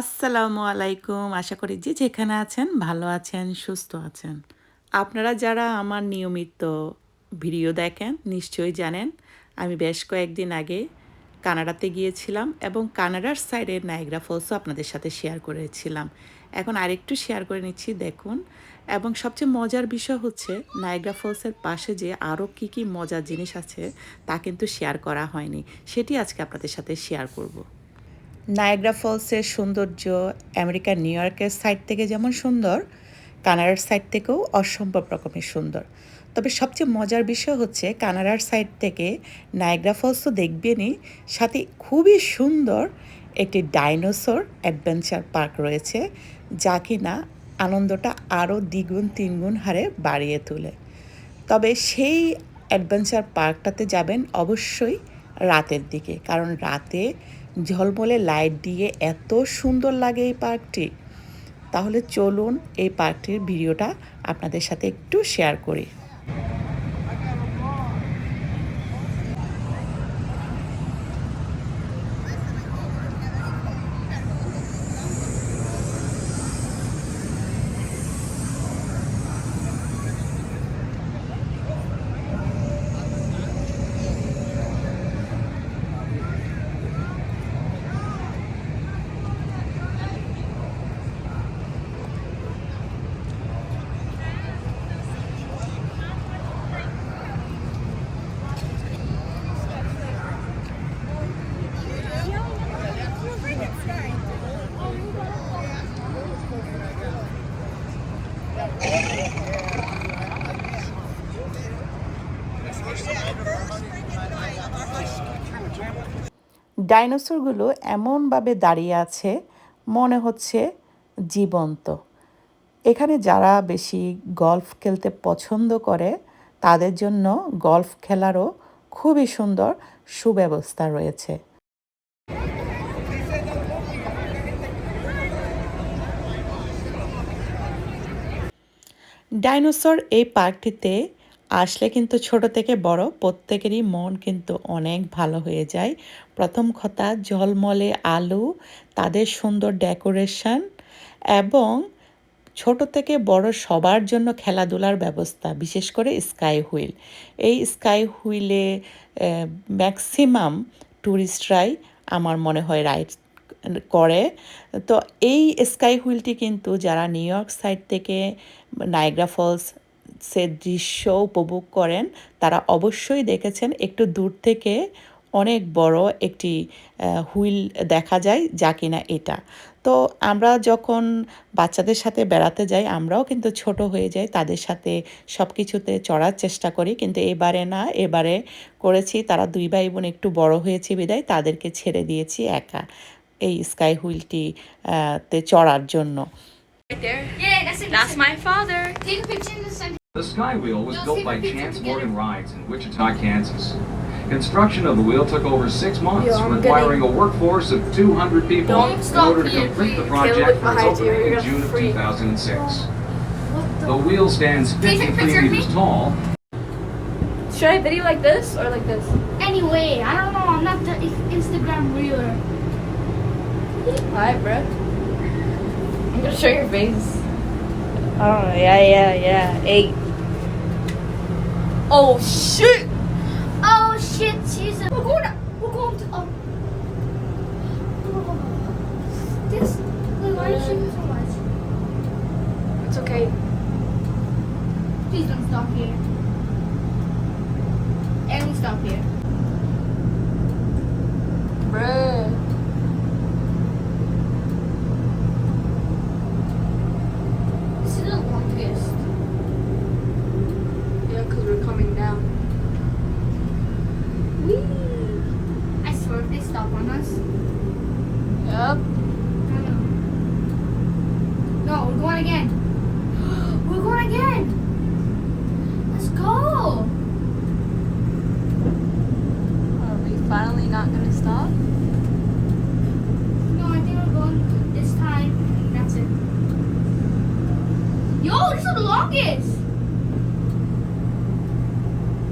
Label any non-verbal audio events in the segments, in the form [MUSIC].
আসসালামু আলাইকুম। আশা করি যে যেখানে আছেন ভালো আছেন, সুস্থ আছেন। আপনারা যারা আমার নিয়মিত ভিডিও দেখেন নিশ্চয়ই জানেন, আমি বেশ কয়েকদিন আগে কানাডাতে গিয়েছিলাম এবং কানাডার সাইডে নাইগ্রা ফলসও আপনাদের সাথে শেয়ার করেছিলাম। এখন আরেকটু শেয়ার করে নিচ্ছি, দেখুন। এবং সবচেয়ে মজার বিষয় হচ্ছে নাইগ্রা ফলসের পাশে যে আরও কী কী মজার জিনিস আছে তা কিন্তু শেয়ার করা হয়নি। সেটি আজকে আপনাদের সাথে শেয়ার করব। নায়াগ্রা ফলসের সৌন্দর্য আমেরিকার নিউ ইয়র্কের সাইড থেকে যেমন সুন্দর, কানাডার সাইড থেকেও অসম্ভব রকমের সুন্দর। তবে সবচেয়ে মজার বিষয় হচ্ছে কানাডার সাইড থেকে নায়াগ্রা ফলস তো দেখবেনই, সাথে খুবই সুন্দর একটি ডাইনোসর অ্যাডভেঞ্চার পার্ক রয়েছে, যা কিনা আনন্দটা আরও দ্বিগুণ, তিনগুণ হারে বাড়িয়ে তোলে। তবে সেই অ্যাডভেঞ্চার পার্কটাতে যাবেন অবশ্যই রাতের দিকে, কারণ রাতে ঝলমলে লাইট দিয়ে এত সুন্দর লাগে এই পার্কটি। তাহলে চলুন এই পার্কটির ভিডিওটা আপনাদের সাথে একটু শেয়ার করি। ডাইনোসরগুলো এমনভাবে দাঁড়িয়ে আছে, মনে হচ্ছে জীবন্ত। এখানে যারা বেশি গল্ফ খেলতে পছন্দ করে, তাদের জন্য গল্ফ খেলারও খুবই সুন্দর সুব্যবস্থা রয়েছে। ডাইনোসর এই পার্কটিতে আসলে কিন্তু ছোট থেকে বড় প্রত্যেকেরই মন কিন্তু অনেক ভালো হয়ে যায়। প্রথম কথা, ঝলমলে আলু, তাদের সুন্দর ডেকোরেশন এবং ছোট থেকে বড় সবার জন্য খেলাধুলার ব্যবস্থা, বিশেষ করে স্কাই হুইল। এই স্কাই হুইলে ম্যাক্সিমাম ট্যুরিস্টরাই আমার মনে হয় রাইড করে। তো এই স্কাই হুইলটি কিন্তু যারা নিউ ইয়র্ক সাইড থেকে নাইগ্রা ফলস সে দৃশ্য উপভোগ করেন, তারা অবশ্যই দেখেছেন একটু দূর থেকে অনেক বড় একটি হুইল দেখা যায় যা কিনা এটা। তো আমরা যখন বাচ্চাদের সাথে বেড়াতে যাই, আমরাও কিন্তু ছোট হয়ে যাই, তাদের সাথে সব কিছুতে চড়ার চেষ্টা করি। কিন্তু এবারে না, এবারে করেছি, তারা দুই ভাই বোন একটু বড় হয়েছে বিদায়, তাদেরকে ছেড়ে দিয়েছি একা এই স্কাই হুইলটি তে চড়ার জন্য. The Skywheel was They'll built by Chance. Morgan Rides in Wichita, Kansas. Construction of the wheel took over six months, Yo, I'm requiring a workforce of 200 people Don't in order to here, complete the project Caleb, for its opening you're in June of 2006. What the? The wheel stands Take a 53 meters me. tall Should I video like this or like this? Anyway, I don't know. I'm not the Instagram reader. Alright, bro. I'm gonna show your face. Oh, yeah, yeah, yeah. Eight. Oh, shit! Oh shit, Jesus. We're going. To, we're going to. um, This. Why are you shaking so much? It's okay. Please don't stop here. And stop here. Bruh. This is the longest. Yeah, because we're coming down. Whee! I swear if they stop on us. Yep. I know. No, we're going again. [GASPS] We're going again. Let's go. Are we finally not gonna stop? No, I think we're going this time. That's it. Yo, this is the longest.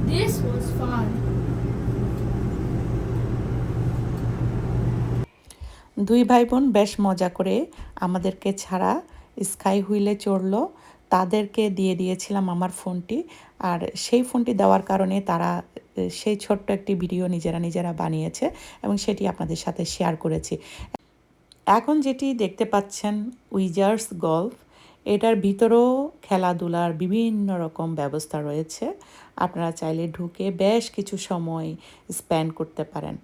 This was fun. দুই ভাই বোন বেশ মজা করে আমাদেরকে ছাড়া sky হুইলে চড়ল। তাদেরকে দিয়ে দিয়েছিলাম আমার ফোনটি। আর সেই ফোনটি দেওয়ার কারণে তারা সেই ছোট্ট একটি ভিডিও নিজেরা নিজেরা বানিয়েছে এবং সেটি আপনাদের সাথে শেয়ার করেছি। এখন যেটি দেখতে পাচ্ছেন, উইজার্স গল্ফ। এটার ভিতরেও খেলাধুলার বিভিন্ন রকম ব্যবস্থা রয়েছে। আপনারা চাইলে ঢুকে বেশ কিছু সময় স্পেন্ড করতে পারেন।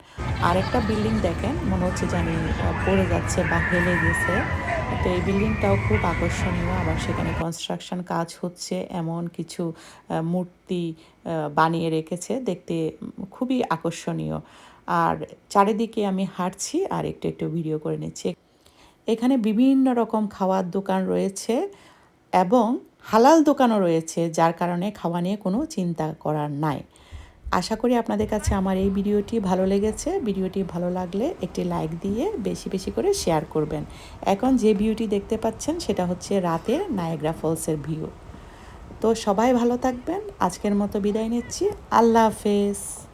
আরেকটা বিল্ডিং দেখেন, মনে হচ্ছে জানি পড়ে যাচ্ছে বা হেলে গেছে। তো এই বিল্ডিংটাও খুব আকর্ষণীয়। আবার সেখানে কনস্ট্রাকশন কাজ হচ্ছে, এমন কিছু মূর্তি বানিয়ে রেখেছে। দেখতে খুবই আকর্ষণীয়। আর চারিদিকে আমি হাঁটছি, আর একটু একটু ভিডিও করে নিচ্ছি। এখানে বিভিন্ন রকম খাওয়ার দোকান রয়েছে এবং হালাল দোকানও রয়েছে, যার কারণে খাওয়া নিয়ে কোনো চিন্তা করার নাই। আশা করি আপনাদের কাছে আমার এই ভিডিওটি ভালো লেগেছে। ভিডিওটি ভালো লাগলে একটি লাইক দিয়ে বেশি বেশি করে শেয়ার করবেন। এখন যে ভিউটি দেখতে পাচ্ছেন, সেটা হচ্ছে রাতের নায়াগ্রা ফলসের ভিউ। তো সবাই ভালো থাকবেন। আজকের মতো বিদায় নিচ্ছি। আল্লাহ হাফেজ।